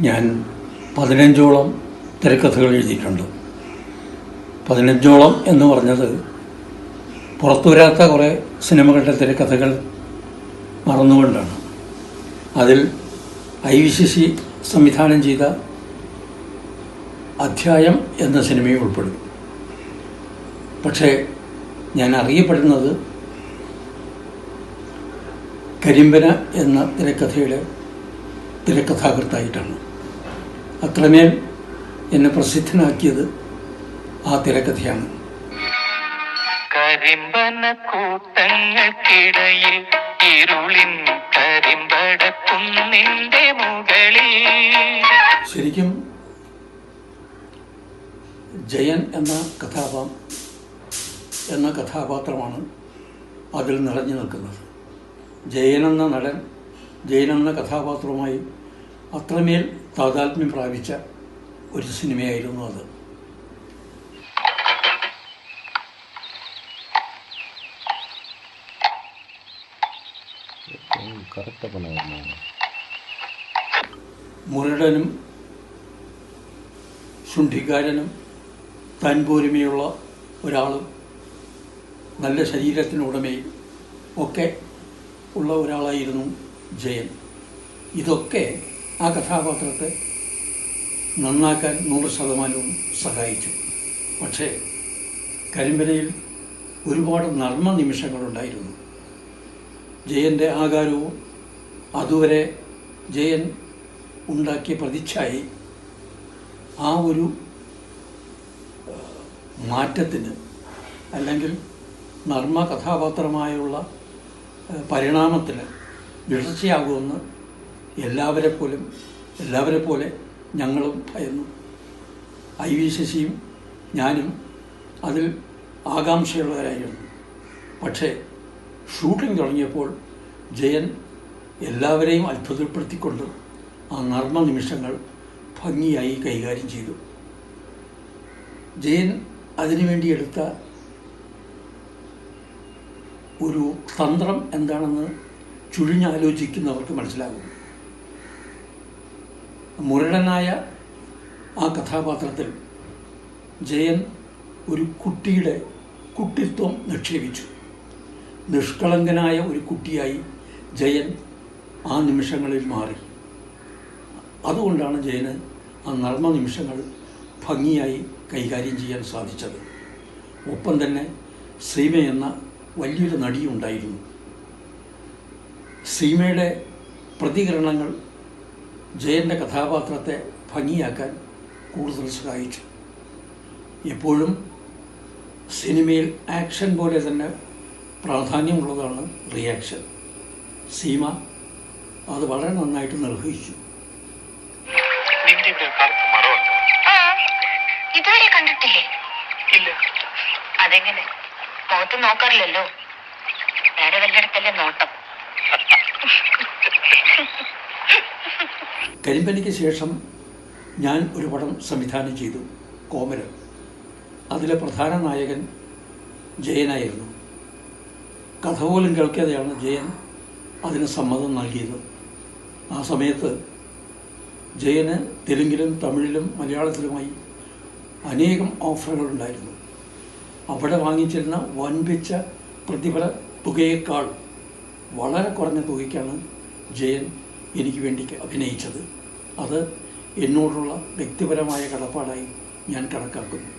ഞാൻ പതിനഞ്ചോളം തിരക്കഥകൾ എഴുതിയിട്ടുണ്ട്. പതിനഞ്ചോളം എന്ന് പറഞ്ഞത് പുറത്തു വരാത്ത കുറേ സിനിമകളുടെ തിരക്കഥകൾ മറന്നുകൊണ്ടാണ്. അതിൽ ഐ വി ശശി സംവിധാനം ചെയ്ത അധ്യായം എന്ന സിനിമയും ഉൾപ്പെടും. പക്ഷേ ഞാൻ അറിയപ്പെടുന്നത് കരിമ്പന എന്ന തിരക്കഥയുടെ തിരക്കഥാകൃത്തായിട്ടാണ്. അത്രമേൽ എന്നെ പ്രസിദ്ധനാക്കിയത് ആ തിരക്കഥയാണ്. കരിമ്പന കൂട്ടങ്ങൾക്കിടയിൽ ഇരുളിൻ കരിമ്പടക്കുന്നിന്റെ മുകളിൽ. ശരിക്കും ജയൻ എന്ന കഥാപാ എന്ന കഥാപാത്രമാണ് അതിൽ നിറഞ്ഞു നിൽക്കുന്നത്. ജയൻ എന്ന നടൻ ജയൻ എന്ന കഥാപാത്രവുമായി അത്രമേൽ താതാത്മ്യം പ്രാപിച്ച ഒരു സിനിമയായിരുന്നു അത്. മുരടനും ശുണ്ഠിക്കാരനും താൻ പോരുമയുള്ള ഒരാളും നല്ല ശരീരത്തിനുടമയും ഒക്കെ ഉള്ള ഒരാളായിരുന്നു ജയൻ. ഇതൊക്കെ ആ കഥാപാത്രത്തെ നന്നാക്കാൻ നൂറ് ശതമാനവും സഹായിച്ചു. പക്ഷേ കരിമ്പനയിൽ ഒരുപാട് നർമ്മ നിമിഷങ്ങളുണ്ടായിരുന്നു. ജയന്റെ ആകാരവും അതുവരെ ജയൻ ഉണ്ടാക്കിയ പ്രതിച്ഛായി ആ ഒരു മാറ്റത്തിന് അല്ലെങ്കിൽ നർമ്മ കഥാപാത്രമായുള്ള പരിണാമത്തിന് വിടർച്ചയാകുമെന്ന് എല്ലാവരെ പോലും എല്ലാവരെ പോലെ ഞങ്ങളും ഭയന്നു. ഐ വി ശശിയും ഞാനും അതിൽ ആകാംക്ഷയുള്ളവരായിരുന്നു. പക്ഷേ ഷൂട്ടിംഗ് തുടങ്ങിയപ്പോൾ ജയൻ എല്ലാവരെയും അത്ഭുതപ്പെടുത്തിക്കൊണ്ട് ആ നർമ്മ നിമിഷങ്ങൾ ഭംഗിയായി കൈകാര്യം ചെയ്തു. ജയൻ അതിനുവേണ്ടി എടുത്ത ഒരു തന്ത്രം എന്താണെന്ന് ചുഴിഞ്ഞാലോചിക്കുന്നവർക്ക് മനസ്സിലാകും. മുരടനായ ആ കഥാപാത്രത്തിൽ ജയൻ ഒരു കുട്ടിയുടെ കുട്ടിത്വം നിക്ഷേപിച്ചു. നിഷ്കളങ്കനായ ഒരു കുട്ടിയായി ജയൻ ആ നിമിഷങ്ങളിൽ മാറി. അതുകൊണ്ടാണ് ജയന് ആ നർമ്മ നിമിഷങ്ങൾ ഭംഗിയായി കൈകാര്യം ചെയ്യാൻ സാധിച്ചത്. ഒപ്പം തന്നെ സീമ എന്ന വലിയൊരു നടിയുണ്ടായിരുന്നു. സീമയുടെ പ്രതികരണങ്ങൾ ജയന്റെ കഥാപാത്രത്തെ ഭംഗിയാക്കാൻ കൂടുതൽ സഹായിച്ചു എപ്പോഴും സിനിമയിൽ ആക്ഷൻ പോലെ തന്നെ പ്രാധാന്യമുള്ളതാണ് റിയാക്ഷൻ സീമ അത് വളരെ നന്നായിട്ട് നിർവഹിച്ചു. ഇതുവരെ കണ്ടിട്ടില്ലേ? ഇല്ല. അതെങ്ങനെ? മുഖത്ത് നോക്കാറില്ലല്ലോ. വേറെ വല്ലയിടത്തല്ലേ നോട്ടം? കരിമ്പനിക്ക് ശേഷം ഞാൻ ഒരു പടം സംവിധാനം ചെയ്തു കോമരൻ. അതിലെ പ്രധാന നായകൻ ജയനായിരുന്നു. കഥ പോലും കേൾക്കാതെയാണ് ജയൻ അതിന് സമ്മതം നൽകിയത്. ആ സമയത്ത് ജയന് തെലുങ്കിലും തമിഴിലും മലയാളത്തിലുമായി അനേകം ഓഫറുകൾ ഉണ്ടായിരുന്നു അവിടെ വാങ്ങിച്ചിരുന്ന വൻപിച്ച പ്രതിഫല തുകയേക്കാൾ വളരെ കുറഞ്ഞ തുകയ്ക്കാണ് ജയൻ എനിക്ക് വേണ്ടി അഭിനയിച്ചത്. അത് എന്നോടുള്ള വ്യക്തിപരമായ കടപ്പാടായി ഞാൻ കണക്കാക്കുന്നു.